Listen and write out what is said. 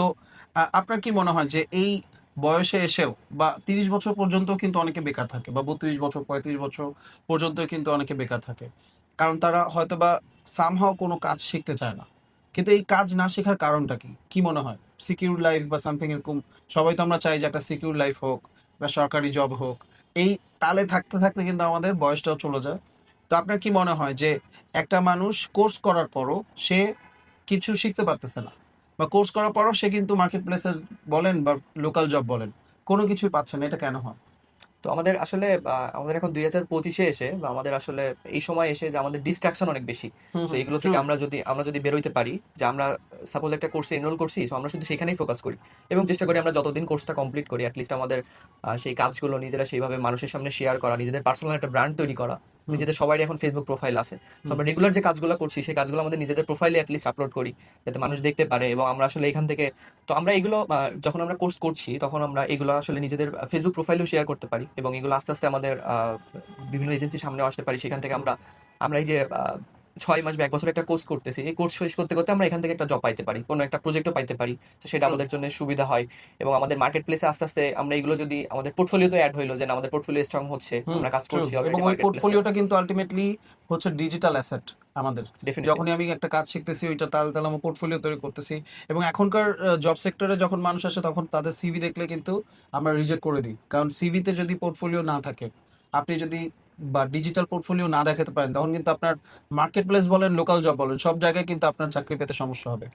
তো আপনার কি মনে হয় যে এই বয়সে এসেও বা তিরিশ বছর পর্যন্ত কিন্তু অনেকে বেকার থাকে বা বত্রিশ বছর, পঁয়ত্রিশ বছর পর্যন্ত কিন্তু অনেকে বেকার থাকে। কারণ তারা হয়তো বা সামহাও কোনো কাজ শিখতে চায় না। কিন্তু এই কাজ না শেখার কারণটা কি? কি মনে হয়? সিকিউর লাইফ বা সামথিং এরকম, সবাই তো আমরা চাই যে একটা সিকিউর লাইফ হোক বা সরকারি জব হোক। এই তালে থাকতে থাকতে কিন্তু আমাদের বয়সটাও চলে যায়। তো আপনার কি মনে হয় যে একটা মানুষ কোর্স করার পরও সে কিছু শিখতে পারতেছে না? বা কোর্স করার পরও সে কিন্তু মার্কেট প্লেসে বলেন বা লোকাল জব বলেন কোনো কিছুই পাচ্ছে না এটা কেন হয়? তো আমাদের আসলে আমাদের এখন দুই হাজার পঁচিশে এসে বা আমাদের আসলে এই সময় এসে যে আমাদের ডিস্ট্রাকশন অনেক বেশি। তো এগুলো থেকে আমরা যদি আমরা যদি বেরোইতে পারি যে আমরা সাপোজ একটা কোর্সে এনরোল করছি তো আমরা শুধু সেখানেই ফোকাস করি। এবং চেষ্টা করি আমরা যতদিন কোর্সটা কমপ্লিট করি অ্যাটলিস্ট আমাদের সেই কাজগুলো নিজেরা সেইভাবে মানুষের সামনে শেয়ার করা নিজেদের পার্সোনাল একটা ব্র্যান্ড তৈরি করা। নিজেদের সবারই এখন ফেসবুক প্রোফাইল আছে সো আমরা রেগুলার যে কাজগুলো করছি সেই কাজগুলো আমাদের নিজেদের প্রোফাইলে অ্যাটলিস্ট আপলোড করি যাতে মানুষ দেখতে পারে এবং আমরা আসলে এখান থেকে তো আমরা এগুলো যখন আমরা কোর্স করছি তখন আমরা এগুলো আসলে নিজেদের ফেসবুক প্রোফাইলেও শেয়ার করতে পারি এবং এগুলো আস্তে আস্তে আমাদের বিভিন্ন এজেন্সির সামনে আসতে পারি সেখান থেকে আমরা আমরা এই যে ছয় মাস বা এক বছর একটা কোর্স করতেছি। এই কোর্স শেষ করতে করতে আমরা এখান থেকে একটা জব পাইতে পারি কোনো একটা প্রজেক্টও পাইতে পারি। তো সেটা আমাদের জন্য সুবিধা হয় এবং আমাদের মার্কেট প্লেসে আস্তে আস্তে আমরা এগুলো যদি আমাদের পোর্টফোলিওতে অ্যাড হইল যে আমাদের পোর্টফোলিও স্ট্রং হচ্ছে আমরা কাজ করছি এবং ওই পোর্টফোলিওটা কিন্তু আলটিমেটলি হচ্ছে ডিজিটাল অ্যাসেট আমাদের। যখনই আমি একটা কাজ শিখতেছি ওইটা তাল তাল আমার পোর্টফোলিও তৈরি করতেছি। এবং এখনকার জব সেক্টরে যখন মানুষ আসে তখন তাদের সিভি দেখলে কিন্তু আমরা রিজেক্ট করে দিই। কারণ সিভিতে যদি পোর্টফোলিও না থাকে আপনি যদি বা ডিজিটাল পোর্টফোলিও না দেখাতে পারেন, তখন কিন্তু আপনার মার্কেট প্লেস বলেন লোকাল জব বলেন, সব জায়গায় কিন্তু আপনার চাকরি পেতে সমস্যা হবে।